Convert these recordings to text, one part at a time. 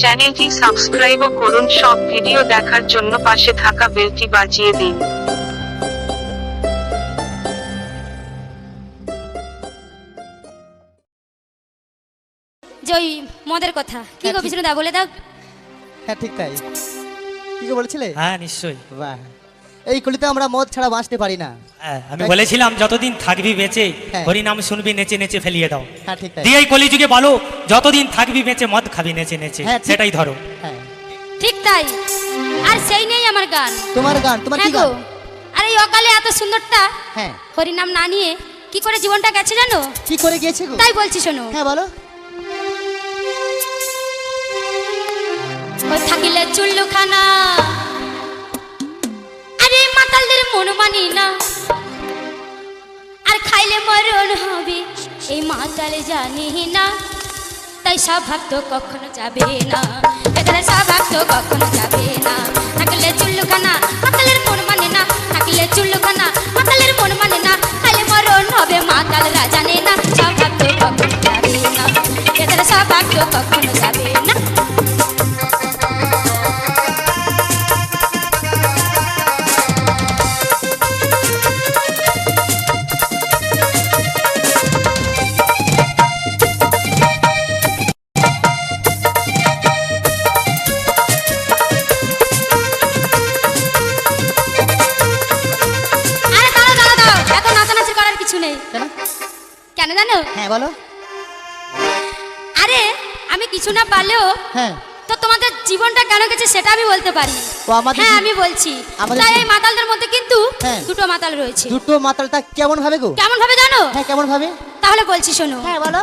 চ্যানেলটি সাবস্ক্রাইবও করুন সব ভিডিও দেখার জন্য পাশে থাকা বেলটি বাজিয়ে দিন। জয় মদের কথা। কি গো হ্যাঁ, ঠিক। বিষ্ণু দা বলে দাও। হ্যাঁ ঠিক তাই। কি গো বলছিলে? হ্যাঁ নিশ্চয়ই। বাহ। এই কলিতে আমরা মদ ছাড়া বাঁচতে পারি না। হ্যাঁ, আমি বলেছিলাম যতদিন থাকবি বেঁচে হ্যাঁ। হরিনাম শুনবি নেচে নেচে ফেলিয়ে দাও। হ্যাঁ ঠিক তাই। দিয়ে এই কলিযুগে বলো যতদিন থাকবি বেঁচে মদ খাবি নেচে নেচে। হ্যাঁ, সেটাই ধরো। হ্যাঁ। ঠিক তাই। আর সেই নেই আমার গান। তোমার গান তোমার কি গো। গান? আর এই অকালে এত সুন্দরটা হ্যাঁ। হরিনাম না নিয়ে কি করে জীবনটা গেছে জানো? কি করে গিয়েছে গো? তাই বলছি শোনো। হ্যাঁ বলো। থাকিলে চুল্লু খানা আরে মাতালদের মন মানি না। আর খাইলে মরণ হবে, এই মাতাল জানি না। তাই স্বভাব তো কখনো যাবে না। এখানে স্বভাব তো কখনো যাবে না। থাকলে চুল্লুখানা মাতালের মন মানে না। থাকলে চুল্লুখানা মাতালের মন মানে না। খাইলে মরণ হবে মাতালরা জানে জানো? হ্যাঁ বলো। আরে আমি কিছু না পারলেও হ্যাঁ। তো তোমাদের জীবনটা কেন গেছে সেটা আমি বলতে পারি। হ্যাঁ আমি বলছি। তাই এই মাতালদের মধ্যে কিন্তু হ্যাঁ। দুটো মাতাল রয়েছে। দুটো মাতালটা কেমন ভাবে গো? কেমন ভাবে জানো? হ্যাঁ কেমন ভাবে? তাহলে বলছি শোনো। হ্যাঁ বলো।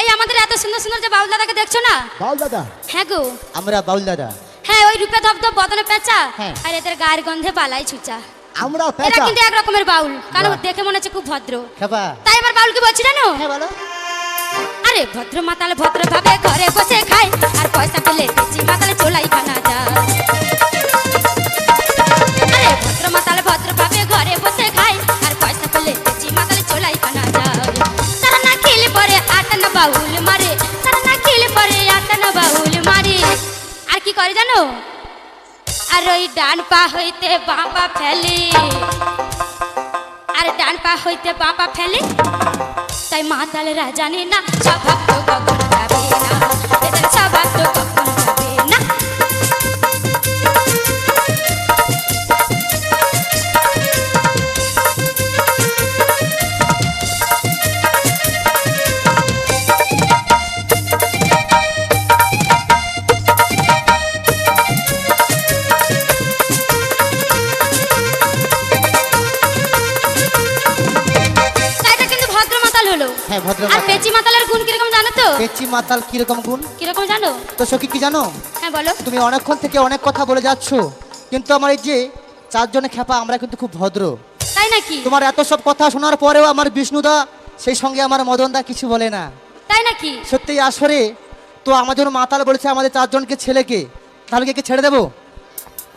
এই আমাদের এত সুন্দর সুন্দর যে বাউল দাদাকে দেখছ না? বাউল দাদা? হ্যাঁ গো। আমরা বাউল দাদা। হ্যাঁ ওই রূপে ধপ বদনে পেঁচা হ্যাঁ। আর এদের গায়ের গন্ধে পালাই ছুচা। আমরা এরা কিন্তু এক রকমের বাউল। কারণ দেখে মনে হচ্ছে খুব ভদ্র। তাই আমার বাউল কি বলছি জানো? হ্যাঁ বলো। আরে ভদ্র মাতাল ভদ্র ভাবে ঘরে বসে খায় আর পয়সা পেলে তেজি মাতালে চোলাই খানা যায়। আরে ভদ্র মাতাল ভদ্র ভাবে ঘরে বসে খায় আর পয়সা পেলে তেজি মাতালে চোলাই খানা যায়। তারা না খেলে পরে আটা না বাউল মারে তারা না খেলে পরে আটা না বাউল মারে। আর কি করে জানো? আর ওই ডান পা হইতে বাবা ফেলি। আর ডান পা হইতে বাবা ফেলি। তাই মাতালরা জানি না স্বভাব তো কখন যাবে না। এদের তো হ্যাঁ ভদ্র আর পেচি মাতালের গুণ কীরকম জানো তো? পেচি মাতাল কীরকম গুণ? কীরকম জানো? তো সখী কি জানো? হ্যাঁ বলো। তুমি অনেকক্ষণ থেকে অনেক কথা বলে যাচ্ছ কিন্তু আমার এই যে চারজনে খেপা আমরা কিন্তু খুব ভদ্র। তাই নাকি? তোমার এত সব কথা শোনার পরেও আমার বিষ্ণুদা সেই সঙ্গে আমার মদনদা কিছু বলে না। তাই নাকি? সত্যি আসরে তো আমার জন্য মাতাল বলেছে আমাদের চারজনকে ছেলেকে তাহলে কি ছেড়ে দেবো?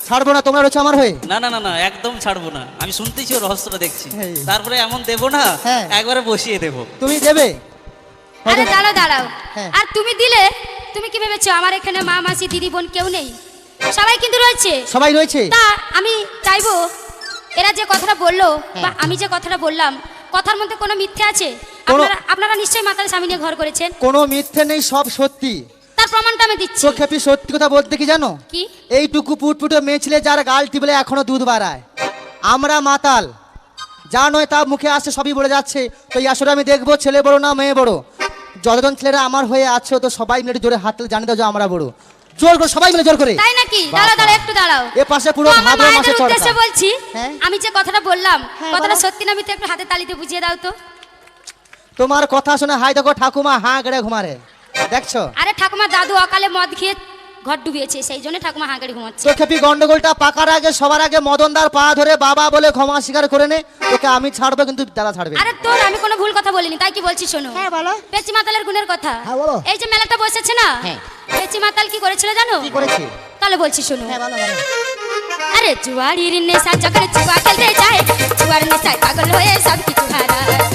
ছাড়বো না তোমরা রয়েছে আমার হয়ে? না না না না একদম ছাড়বো না। আমি শুনতেছি ওর রহস্যটা দেখছি। তারপরে এমন দেবো না হ্যাঁ। একবারে বসিয়ে দেবো। তুমি দেবে? আরে দাঁড়াও দাঁড়াও। হ্যাঁ। আর তুমি দিলে? তুমি কি ভেবেছো আমার এখানে মা মাসি দিদি বোন কেউ নেই? সবাই কিন্তু রয়েছে। সবাই রয়েছে? তা আমি চাইব এরা যে কথাটা বলল হ্যাঁ। বা আমি যে কথাটা বললাম কথার মধ্যে কোনো মিথ্যে আছে? আপনারা আপনারা নিশ্চয়ই মাতার স্বামী নিয়ে ঘর করেছেন। কোনো মিথ্যে নেই সব সত্যি। তার প্রমাণটা আমি দিচ্ছি। তো খেপি সত্যি কথা বলতে কি জানো? কি? এইটুকু পুটপুটো মেয়ে ছেলে যার গাল টিপলে এখনও দুধ বাড়ায়। আমরা মাতাল। যা নয় তা মুখে আসছে সবই বলে যাচ্ছে। তো আসলে আমি দেখব ছেলে বড় না মেয়ে বড়? যতজন ছেলেরা আমার হয়ে আছে তো সবাই মিলে জোরে হাত তুলে জানি দাও যে আমরা বড়। জোর করে সবাই মিলে জোর করে। তাই নাকি? বাহ, দাঁড়াও দাঁড়াও একটু দাঁড়াও। এ পাশে পুরো ভাদ্র মাসে বলছি হ্যাঁ। আমি যে কথাটা বললাম হ্যাঁ, কথাটা সত্যি না মিথ্যে একটু হাতে তালিতে বুঝিয়ে দাও তো। তোমার কথা শুনে হাই দেখো ঠাকুমা হাঁ গড়ে ঘুমারে। দেখছ? আরে ঠাকুমা দাদু অকালে মদ খেয়ে ঘর ডুবিয়েছে সেই জন্য ঠাকুমা হাঁকাড়ি ঘুমাচ্ছে। তো খেপি গন্ডগোলটা পাকার আগে সবার আগে মদনদার পা ধরে বাবা বলে ক্ষমা স্বীকার করে নে তোকে আমি ছাড়বো কিন্তু দাদা ছাড়বে আরে তোর আমি কোনো ভুল কথা বলিনি তাই কি বলছি শোনো? হ্যাঁ বলো। পেচি মাতালের গুণের কথা। হ্যাঁ, বলো। এই যে মেলাটা বসেছে না হ্যাঁ। পেচি মাতাল কি করেছিল জানো? কি করেছে? তাহলে বলছি শোনো। হ্যাঁ বলো বলো। আরে জুয়ারির নেশা যখন জুয়া খেলতে যায় জুয়ার নেশায় পাগল হয়ে সব কিছু হারায়।